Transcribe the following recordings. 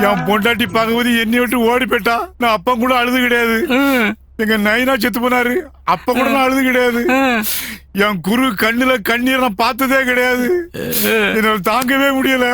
என் பொண்டாட்டி பார்க்கும்போது என்னை விட்டு ஓடி போயிட்டா. நான் அப்பா கூட அழுது கிடையாது. எங்க நைனா செத்து போனாரு. அப்ப கூட நான் அழுது கிடையாது. என் குரு கண்ணுல கண்ணீர் நான் பார்த்ததே கிடையாது. என்னால தாங்கவே முடியல.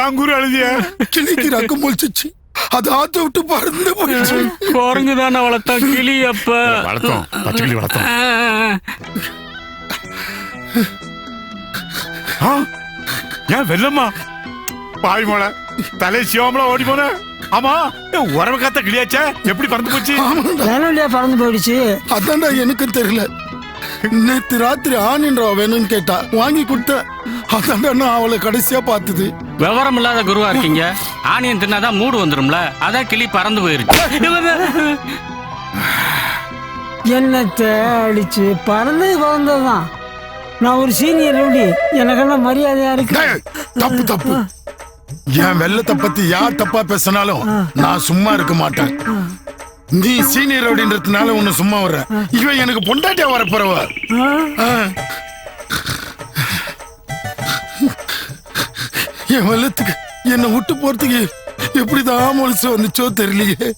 என் குரு அழுதிய. கிளிக்கு ரக்கம் முழிச்சிச்சு அது ஆத்த விட்டு பறந்து போயிடுச்சு. குரங்கு தானே வளர்த்தோம் கிளி அப்ப. வளர்த்தோம் பச்சைக்கிளி வளர்த்தோம். ஆ, ஆ? ஏன் வெள்ளம்மா பாய் மோள தலை சிவம்லாம் ஓடி போன. ஆமா உறவு காத்த கிளியாச்சே? எப்படி பறந்து போச்சு? வேணும்லையா பறந்து போயிடுச்சு? அதான்டா எனக்கும் தெரியல. நேத்து ராத்திரி ஆனின்றா வேணும்னு கேட்டா வாங்கி கொடுத்தேன் அதான்டா நான் அவளை கடைசியா பார்த்தது. விவரம் இல்லாத குருவா இருக்கீங்க. ஆனியன் தின்னாதான் மூடு வந்துரும்ல. அதான் கிளி பறந்து போயிருச்சு. என்னத்தை அடிச்சு பறந்து பறந்ததுதான் நான் ஒரு சீனியர் ரவுடி. எனக்கெல்லாம் மரியாதையா இருக்கு. தப்பு தப்பு. என் வெள்ளத்தை பத்தி யார் தப்பா பேசினாலும் நான் சும்மா இருக்க மாட்டேன். நீ சீனியர் அப்படின்றதுனால உன்னை சும்மா வர்ற இவன் எனக்கு பொண்டாட்டியா வர போறவ? என் வெள்ளத்துக்கு என்னை விட்டு போறதுக்கு எப்படிதான் மனசு வந்துச்சோ தெரியலையே.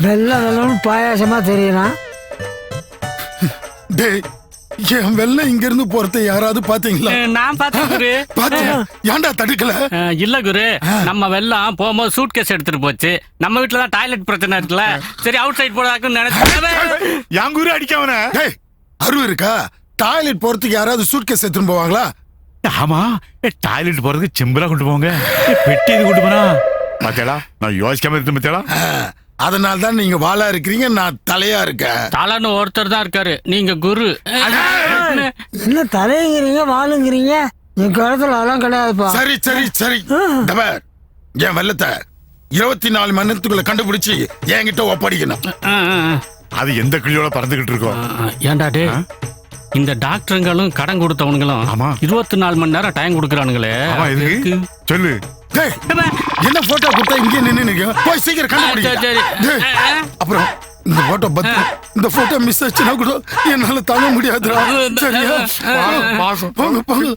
வெள்ளை வெள்ளம்னு பாயாசமா தெரியலாம் டேய் என் வெள்ளம் இங்க இருந்து போறத யாராவது பாத்தீங்களா? நான் பார்த்தேன் குரு. பாத்தியா ஏன்டா தடுக்கல? இல்ல குரு. நம்ம வெள்ளம் போகும்போது சூட் கேஸ் எடுத்துட்டு போச்சு. நம்ம வீட்டுல தான் டாய்லெட் பிரச்சனை இருக்குல்ல? சரி அவுட் சைட் போடாக்குன்னு நினைச்சேன் என் குரு அடிக்கவன டேய் அருவு இருக்கா? டாய்லெட் போறதுக்கு யாராவது சூட்கேஸ் எடுத்துன்னு போவாங்களா? ஆமா. டாய்லெட் போறதுக்கு செம்பலா கொண்டு போங்க. பெட்டி எது கொண்டு போனா? பாத்தியாடா நான் யோசிக்காம இருந்து பாத்தியாடா. அதனால தான் நீங்க வாளா இருக்கிறீங்க நான் தலையா இருக்கேன். தாளான்னு ஒருத்தர் தான் இருக்காரு. நீங்க குரு. என்ன தலைங்கிறீங்க வாளுங்கிறீங்க? என் காலத்துல அதெல்லாம் கிடையாதுப்பா. சரி சரி சரி. டபர் என் வெள்ளத்தை இருபத்தி நாலு மணி நேரத்துக்குள்ள கண்டுபிடிச்சு என்கிட்ட ஒப்படைக்கணும். அது எந்த கிளியோட பறந்துகிட்டு இருக்கோம். ஏன்டா டே இந்த டாக்டருங்களும் கடன் கொடுத்தவனுங்களும் ஆமா. இருபத்தி நாலு மணி நேரம் டைம் கொடுக்குறானுங்களே. ஆமா எதுக்கு? சொல்லு. டேய் என்ன போட்டோ கொடுத்தா இங்கே நின்னு நிக்க போய் சீக்கிரம் சரி, சரி. கண்டுபிடிக்க டேய், அப்புறம் இந்த போட்டோ பத்து இந்த போட்டோ மிஸ் ஆச்சுன்னா கூட என்னால தாங்க முடியாதுடா. சரியா? பா- பாசம் போங்க போங்க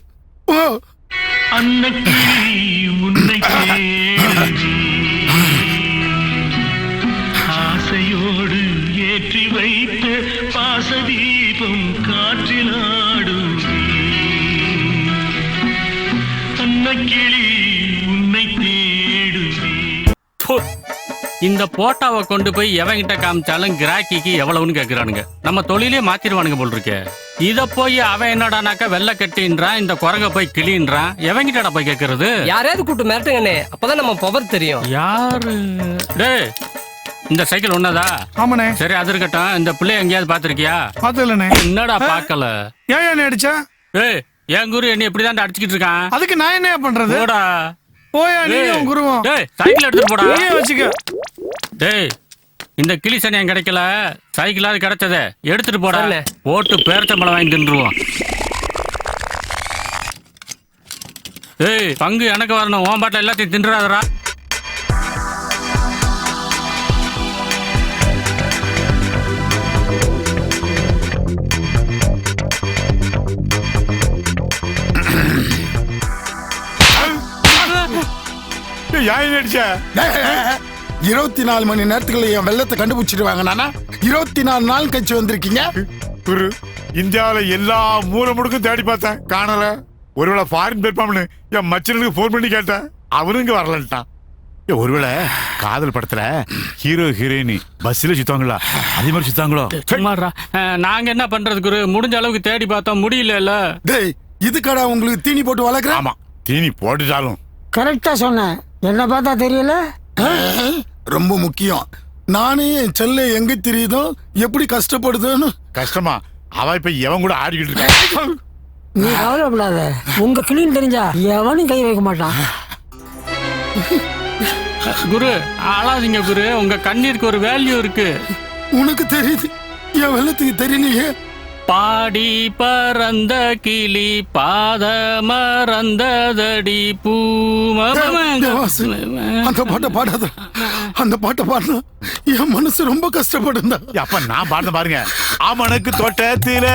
போ அன்னக்கிளி உன்னை இந்த போட்டாவை கொண்டு போய் எவன்கிட்ட காமிச்சாலும் கிராக்கிக்கு எவ்வளவுன்னு கேக்குறானுங்க. நம்ம தொழிலே மாத்திருவானுங்க போல் இருக்கே இத போய் அவன் என்னடானாக்கா வெள்ளை கட்டின்றான் இந்த குரங்க போய் கிளின்றான் எவன்கிட்டடா போய் கேக்குறது? யாரையாவது கூட்டு மிரட்டுங்கண்ணே. அப்பதான் நம்ம பவர் தெரியும். யாரு? டேய் இந்த சைக்கிள் ஒன்னதா ஆமாண்ணே. சரி அது இருக்கட்டும். இந்த பிள்ளைய எங்கேயாவது பாத்திருக்கியா பாத்துலண்ணே என்னடா பாக்கல ஏன் என்ன அடிச்சா? ஏய் என் குரு என்ன இப்படிதான் அடிச்சுக்கிட்டு இருக்கான். அதுக்கு நான் என்ன பண்றது? போடா. போயா நீ டேய், உன் குருவம். டேய் சைக்கிள் எடுத்துட்டு போடா. வச்சுக்க. டேய் இந்த கிளி சனியம் கிடைக்கல. சைக்கிளாவது கிடைச்சதே எடுத்துட்டு போடா. போட்டு பேரச்சம்பளம் வாங்கி தின்றுவோம் ஏய் பங்கு எனக்கு வரணும். ஓன் பாட்டில் எல்லாத்தையும் தின்றாதடா ஏன் அடிச்ச இருபத்தி நாலு மணி நேரத்துக்குள்ள என் வெள்ளத்தை கண்டுபிடிச்சிட்டு வாங்க நானா? இருபத்தி நாலு நாள் கழிச்சு வந்திருக்கீங்க? குரு இந்தியாவுல எல்லா மூலை முடுக்கும் தேடி பார்த்தேன். காணல. ஒருவேளை ஃபாரின் போயிருப்பாம்னு என் மச்சனுக்கு ஃபோன் பண்ணி கேட்டேன். அவனும் இங்க வரலன்ட்டான். ஏய், ஒருவேளை காதல் படத்துல ஹீரோ ஹீரோயினி பஸ்ல சுத்தாங்களா அதே மாதிரி சுத்தாங்களோ சும்மாடா நாங்க என்ன பண்றது குரு? முடிஞ்ச அளவுக்கு தேடி பார்த்தோம் முடியல டேய் இதுக்கடா உங்களுக்கு தீனி போட்டு வளர்க்குறேன்? ஆமா தீனி போட்டுட்டாலும். கரெக்டா சொன்னேன். என்ன பார்த்தா தெரியல? ரொம்ப முக்கியம். நானே என் செல்ல எங்க தெரியுதோ எப்படி கஷ்டப்படுதுன்னு? கஷ்டமா? அவ இப்ப எவன் கூட ஆடிக்கிட்டு இருக்கா? நீ கவலைப்படாத. உங்க கிளீன் தெரிஞ்சா எவனும் கை வைக்க மாட்டான். குரு அழாதீங்க குரு. உங்க கண்ணீருக்கு ஒரு வேல்யூ இருக்கு. உனக்கு தெரியுது. என் வெள்ளத்துக்கு தெரியலையே. பாடி பறந்த கிளி பாத மறந்ததடி அந்த பாட்டை பாடாத அந்த பாட்டை பாடினா என் மனசு ரொம்ப கஷ்டப்படுந்தா. அப்ப நான் பாடுறேன் பாருங்க. ஆமணக்கு தோட்டத்தில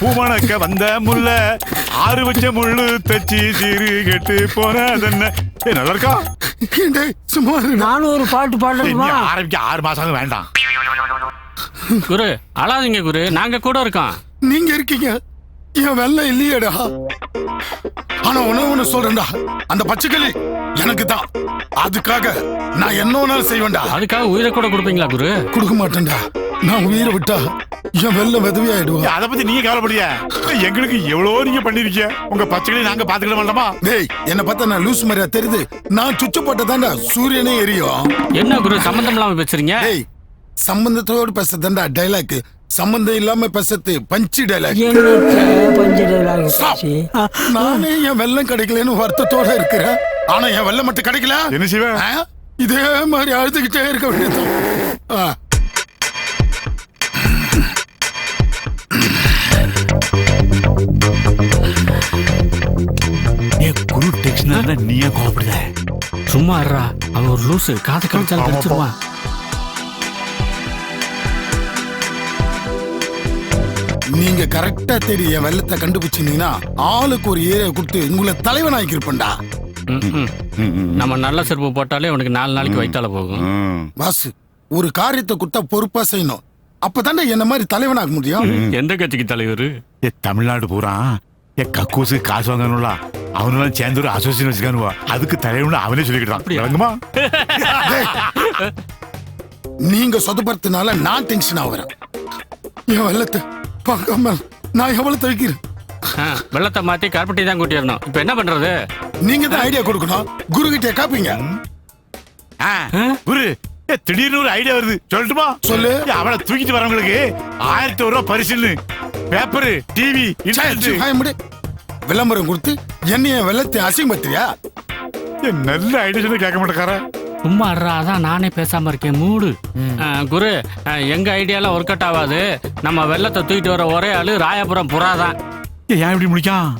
பூமணக்க வந்த முல்ல ஆறு வச்ச முள்ளு தச்சு சீரு கெட்டு போனதென்ன? நல்லா இருக்கா? சும்மா. நானும் ஒரு பாட்டு பாடணுமா? ஆரம்பிக்க ஆறு மாசம் வேண்டாம். குரு அழாதீங்க குரு. நாங்க கூட இருக்கோம். நீங்க இருக்கீங்க. என் வெள்ளம் இல்லையேடா. ஆனா உணவு ஒண்ணு சொல்றேன்டா. அந்த பச்சைக்கிளி எனக்கு தான். அதுக்காக நான் என்ன வேணாலும் செய்வேன்டா. அதுக்காக உயிரை கூட கொடுப்பீங்களா குரு? கொடுக்க மாட்டேன்டா. நான் உயிரை விட்டா என் வெள்ளம் விதவியாயிடுவா ஏய், அத பத்தி நீங்க கவலைப்படிய எங்களுக்கு எவ்வளவோ நீங்க பண்ணிருக்கீங்க? உங்க பச்சைகளை நாங்க பாத்துக்கிட மாட்டோமா? டேய் என்ன பார்த்தா நான் லூஸ் மாதிரியா தெரியுது. நான் சுச்சு போட்டதாண்டா சூரியனே எரியும். என்ன குரு சம்பந்தம் இல்லாம பேசுறீங்க? டேய் சம்பந்தத்தோடு பேசுறதாண்டா டைலாக் சம்பந்தம் இல்லாம பேசுறது பஞ்சு டைலாக் பஞ்சு? ஆ, நானே என் வெள்ளம் கிடைக்கலன்னு வருத்தத்தோட இருக்கிறேன். ஆனா என் வெள்ளம் மட்டும் கிடைக்கல? என்ன செய்வேன்? இதே மாதிரி அழுதுகிட்டே இருக்க வேண்டியது குரு டெக்ஸ்ட்னா நீ ஏன் கோவப்படுத? சும்மா அவன் ஒரு லூசு காது கடிச்சாலும் கடிச்சிருவான். நீங்க கரெக்டா தேடி என் வெள்ளத்தை கண்டுபிடிச்சிருந்தீங்கன்னா ஆளுக்கு ஒரு ஏரியா கொடுத்து உங்களை தலைவன் ஆக்கியிருப்பேன்டா. நம்ம நல்ல செருப்பு போட்டாலே உனக்கு நாலு நாளைக்கு வயித்தால போகும். வாசு ஒரு காரியத்தை கொடுத்தா பொறுப்பா செய்யணும். அப்பதானே என்ன மாதிரி தலைவனாக முடியும். எந்த கட்சிக்கு தலைவர்? ஏ தமிழ்நாடு பூரா. ஏ கக்கூசு காசு வாங்கணும்ல. அவனெல்லாம் சேர்ந்து ஒரு அசோசியேஷன் வச்சுக்கானுவா. அதுக்கு தலைவனு அவனே சொல்லிக்கிட்டான் விளங்குமா? நீங்க சொதப்படுறதுனால நான் டென்ஷன் ஆகுறேன் என் வெள்ளத்தை பார்க்காம நான் எவ்வளவு தவிக்கிறேன்? வெள்ளத்தை மாத்தி கருப்பட்டி தான் கூட்டிடணும். இப்ப என்ன பண்றது? நீங்க தான் ஐடியா கொடுக்கணும். குரு கிட்ட காப்பீங்க. குரு ஏ, திடீர்னு ஒரு ஐடியா வருது. சொல்லட்டுமா? சொல்லு. ஏ, அவளை தூக்கிட்டு வரவங்களுக்கு ஆயிரத்தி ஒரு ரூபா பரிசுன்னு. பேப்பரு டிவி முடி. விளம்பரம் கொடுத்து என்னைய வெள்ளத்தை அசிங்கப்படுத்துறியா? நல்ல ஐடியா சொல்லி கேட்க மாட்டேக்கார சும்மா அதான் நானே பேசாம இருக்கேன். மூடு. குரு எங்க ஐடியாலாம் ஒர்க் அவுட் ஆகாது நம்ம வெள்ளத்தை தூக்கிட்டு வர ஒரே ஆளு ராயபுரம் புறா தான் ஏன் இப்படி முடிக்கான்?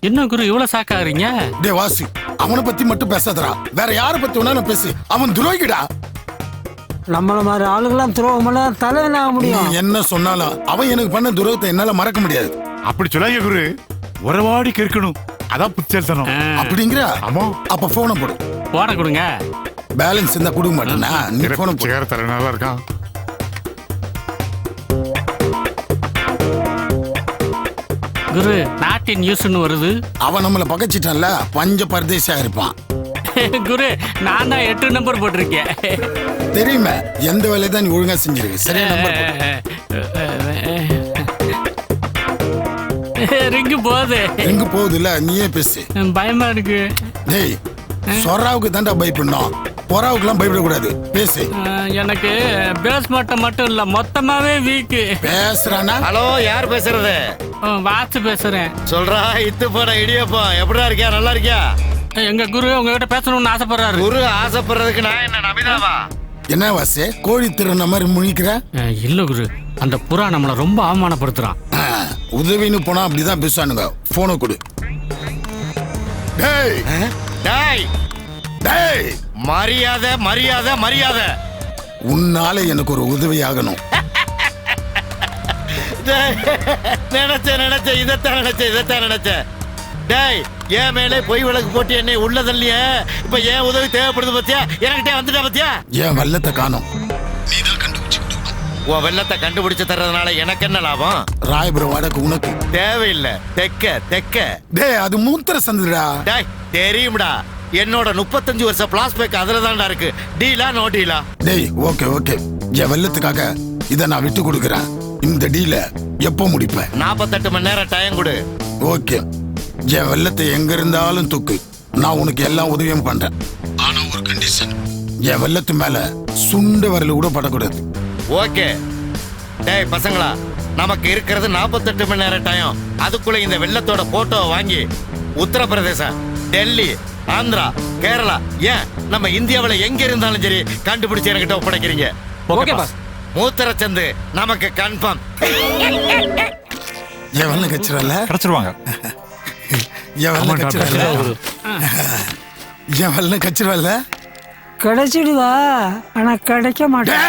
என்ன குரு இவ்வளவு சாக்காகிறீங்க? டே வாசு அவனை பத்தி மட்டும் பேசாதடா. வேற யார பத்தி வேணாலும் பேசு. அவன் துரோகிடா. நம்மள மாதிரி ஆளுங்கெல்லாம் துரோகம் பண்ண தலைவன் ஆக முடியும்? என்ன சொன்னாலும் அவன் எனக்கு பண்ண துரோகத்தை என்னால மறக்க முடியாது. அப்படி சொல்லாங்க குரு. உறவாடி கேட்கணும் அதான் புத்திசல்தனம் ஆ, அப்படிங்கிற? ஆமா. அப்ப போனை போடு. போட கொடுங்க. பேலன்ஸ் இருந்தா கொடுக்க மாட்டேனா நீ போனை சிகார தர நல்லா இருக்கான் குரு நாட்டின் நியூஸ்னு வருது. அவன் நம்மள பகைச்சிட்டான்ல பஞ்ச பரதேசியா இருப்பான். குரு நான் தான் எட்டு நம்பர் போட்டிருக்கேன். தெரியுமே எந்த வேலையை தான் நீ ஒழுங்கா செஞ்சிருக்க. சரியா நம்பர். ரிங்கு போகுது. எங்க போகுது இல்ல நீயே பேசு. பயமா இருக்கு. டேய் சொராவுக்கு தாண்டா பயப்படணும். பொறாவுக்குலாம் பயப்படக்கூடாது. பேசு. எனக்கு பேஸ் மட்டும் இல்ல மொத்தமாவே வீக்கு பேசுறானா? ஹலோ யார் பேசுறது? வாட்ச் பேசுறேன். சொல்றா இத்து போன இடியப்பம் எப்படிடா இருக்கியா? நல்லா இருக்கியா? எங்க குரு உங்ககிட்ட பேசணும்னு ஆசைப்படுறாரு. குரு ஆசைப்படுறதுக்கு நான் என்ன நபிதாவா என்ன வாசு கோழி திருந மாதிரி முழிக்கிற? இல்ல குரு. அந்த புறா நம்மள ரொம்ப அவமானப்படுத்துறான். உதவின்னு போனா அப்படிதான் பேசுவானுங்க. போனை கொடு. டேய் டேய். டேய். மரியாதை மரியாதை மரியாதை. உன்னால எனக்கு ஒரு உதவி ஆகணும். நினைச்சேன் நினைச்சேன். இதைத்தான் நினைச்சேன் இதைத்தான் நினைச்சேன். டேய் என் மேலே பொய் விளக்கு போட்டு என்னை உள்ளதல்லையே. இப்ப ஏன் உதவி தேவைப்படுது பத்தியா? என்கிட்ட வந்துட்டா பத்தியா? என் வெள்ளத்தை காணும். உன் வெள்ளத்தை கண்டுபிடிச்சு தர்றதுனால எனக்கு என்ன லாபம்? ராயபுரம் வடக்கு உனக்கு. தேவையில்லை. தெக்க தெக்க. டேய் அது மூத்திர சந்துடா டேய் தெரியும்டா. என்னோட முப்பத்தஞ்சு வருஷம் பிளாஸ்பேக் அதுல தான்டா இருக்கு. டீலா நோ டீலா? டேய் ஓகே ஓகே என் வெள்ளத்துக்காக இதை நான் விட்டு கொடுக்குறேன். இந்த டீல எப்போ முடிப்பேன்? நாற்பத்தெட்டு மணி நேரம் டைம் கொடு. ஓகே என் வெள்ளத்தை எங்க இருந்தாலும் தூக்கு. நான் உனக்கு எல்லா உதவியும் பண்றேன். ஆனா ஒரு கண்டிஷன் என் வெள்ளத்து மேல சுண்டு வரல கூட படக்கூடாது. ஓகே. டேய் பசங்களா நமக்கு இருக்கிறது நாற்பத்தெட்டு மணி நேரம் டைம் அதுக்குள்ள இந்த வெள்ளத்தோட போட்டோவை வாங்கி உத்தரப்பிரதேசம் டெல்லி ஆந்திரா கேரளா ஏன்? நம்ம இந்தியாவுல எங்க இருந்தாலும் சரி கண்டுபிடிச்சு என்கிட்ட ஒப்படைக்கிறீங்க. ஓகே பாஸ் மூத்திரச்சந்து நமக்கு கன்ஃபார்ம் என் வெள்ளம் கச்சிடல கிடைச்சிருவாங்க. என் வெள்ளம் கச்சிடல என் வெள்ளம் கச்சிடல கிடைச்சிடுதா? ஆனா கிடைக்க மாட்டேன்.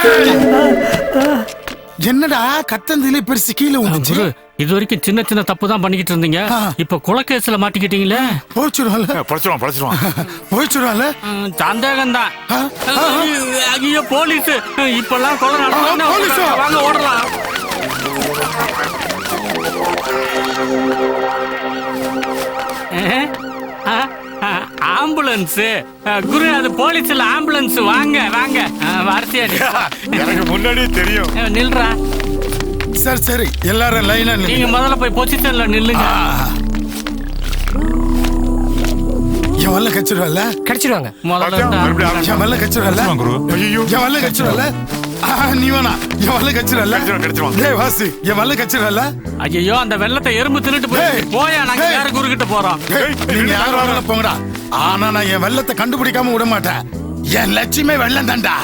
என்னடா கத்தந்திலே பெருசு கீழே வந்துச்சு இது வரைக்கும் சின்ன சின்ன தப்பு தான் பண்ணிக்கிட்டு இருந்தீங்க. இப்ப குலக்கேஸ்ல மாட்டிக்கிட்டீங்களே? போயிச்சுடுவான்ல ம், சந்தேகம்தான். ஆ, ஆ, ஆ. ஐயோ போலீஸ். இப்பெல்லாம் கொலை? வாங்க ஓடலாம். ஆம்புலன்ஸ். குரு அது போலீஸ் இல்ல ஆம்புலன்ஸ். வாங்க வாங்க. வார்த்தையா எனக்கு முன்னாடியே தெரியும். நில்றா. சரி சரி. எல்லாரும் லைனா நீங்க முதல்ல போய் பொசிஷன்ல நில்லுங்க. என் வெள்ளம் கச்சிடுவல்ல கிடைச்சிடுவாங்க முதல்ல ஆமா, குரு. ஐயோ என் வெள்ளம் கச்சிடுவல்ல நீ வேணா. என் கிடைச்சிருவான், கிடைச்சிருவான். டேய் வாசு என் வெள்ளம் கச்சிடுவல்ல ஐயோ அந்த வெள்ளத்தை எறும்பு தின்னுட்டு போய். போயா? நாங்க. யாரு குரு கிட்ட போறோம். நீங்க யாரும் வேணாலும் போங்கடா. ஆனா நான் என் வெள்ளத்தை கண்டுபிடிக்காம விட மாட்டேன். என் லட்சியமே வெள்ளம் தான்டா.